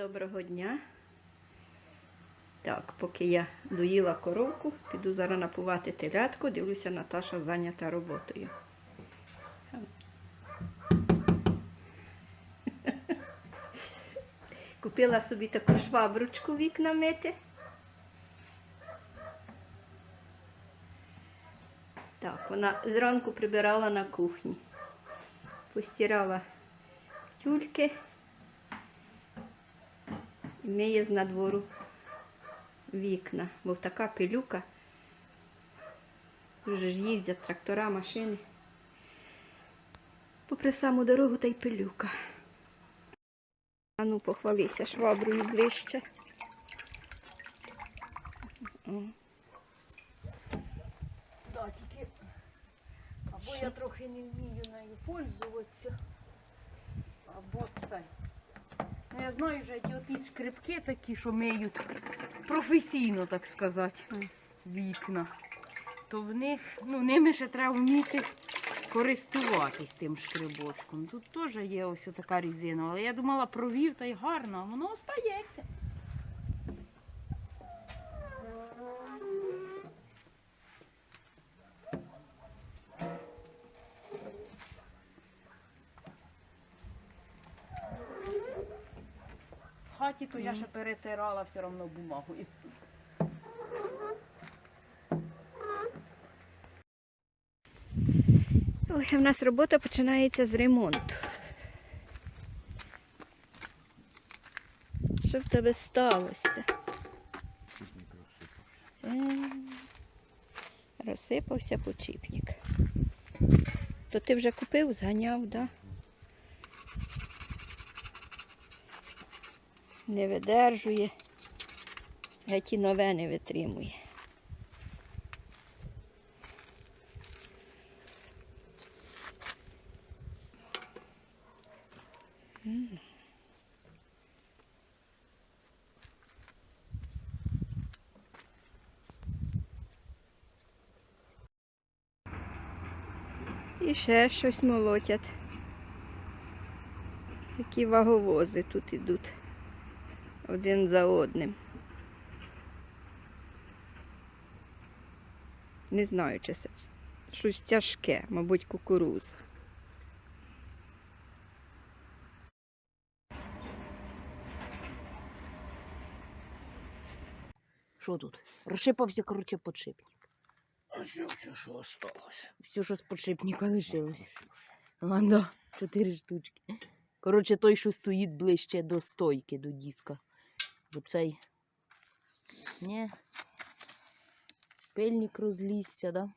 Доброго дня. Так, поки я доїла коровку, піду зараз напувати телятку, дивлюся, Наташа зайнята роботою. Купила собі таку швабручку вікна мити. Так, вона зранку прибирала на кухні. Постирала тюльки миє з надвору вікна, бо така пилюка. Вже ж їздять трактора, машини. Попри саму дорогу та й пилюка. А ну похвалися шваброю ближче. Да, тільки або я трохи не вмію нею пользуватися, або це. Я знаю вже ті оті скрипки такі, що миють професійно, так сказати, вікна. То в них, ну, ними ще треба вміти користуватись тим шкрибочком. Тут теж є ось така різина, але я думала, провів та й гарно, а воно остається. Хаті то я ще перетирала все одно бумагу. Ой, у нас робота починається з ремонту. Що в тебе сталося? Розсипався почіпник. То ти вже купив, зганяв, да? Не видержує, геть і нове не витримує. І ще щось молотять. Такі ваговози тут ідуть один за одним. Не знаю, чи це щось тяжке, мабуть, кукуруза. що тут? Розшипався, коротше, подшипник. А все, все, що осталось. Все, що з подшипника лишилось. А, да, чотири штучки. Коротше, той, що стоїть ближче до стойки, до диска. Бо цей. Ні. Пильник розлізся, да?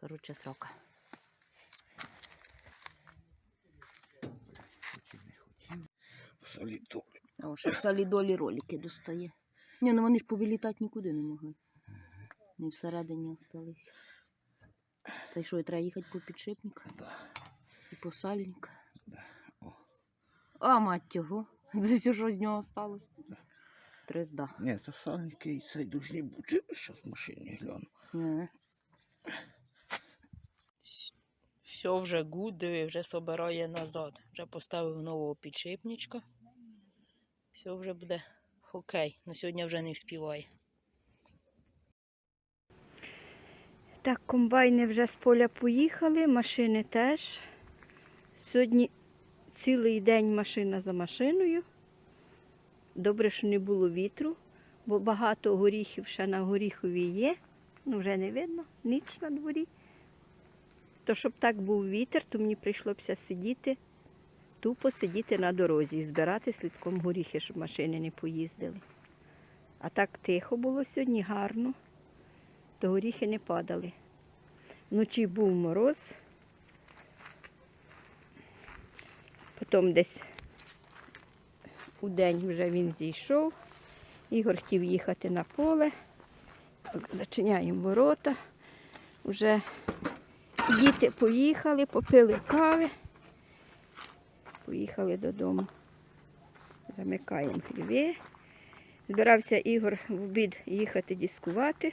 Коротше, срока. Не. Солітолі. О, ще в солідолі ролики достає. Ні, ну вони ж повилітати нікуди не могли. Не всередині осталися. Та й що, і треба їхати по підшипник Да, і по сальник. да. О. А, мать його. Це все, що з нього осталось. Тризда. Ні, то сальники і цей должні бути. Зараз в машині гляну. Ні. Все вже гуд, вже собирає назад. Вже поставив нового підшипничка. Все вже буде окей. На сьогодні вже не вспіває. Так, комбайни вже з поля поїхали, машини теж. Сьогодні цілий день машина за машиною. Добре, що не було вітру, бо багато горіхів ще на горіхові є. Ну, вже не видно, ніч на дворі. То щоб так був вітер, то мені прийшлося сидіти, тупо сидіти на дорозі і збирати слідком горіхи, щоб машини не поїздили. А так тихо було сьогодні, гарно, то горіхи не падали. Вночі був мороз. Потім десь у день вже він зійшов. Ігор хотів їхати на поле. Зачиняємо ворота. Вже діти поїхали, попили кави. Поїхали додому. Замикаємо хліви. Збирався Ігор в обід їхати дискувати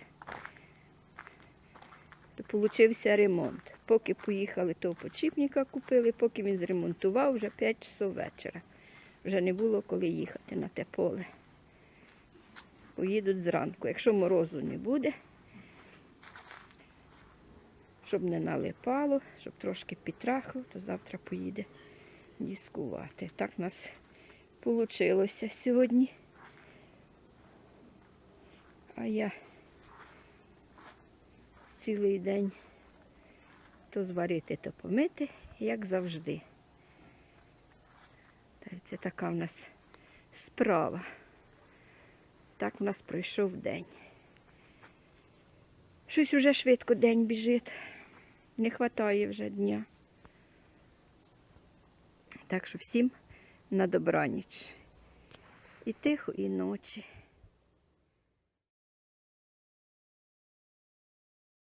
то получився ремонт. Поки поїхали, того почіпника купили, поки він зремонтував, вже 5 часов вечора. Вже не було коли їхати на те поле. Поїдуть зранку. Якщо морозу не буде, щоб не налипало, щоб трошки підтрахло, то завтра поїде дискувати. Так у нас вийшло сьогодні. А я цілий день то зварити, то помити, як завжди. Це така в нас справа. Так в нас пройшов день. Щось уже швидко день біжить. Не вистачає вже дня. Так що всім на добраніч. І тихо, і ночі.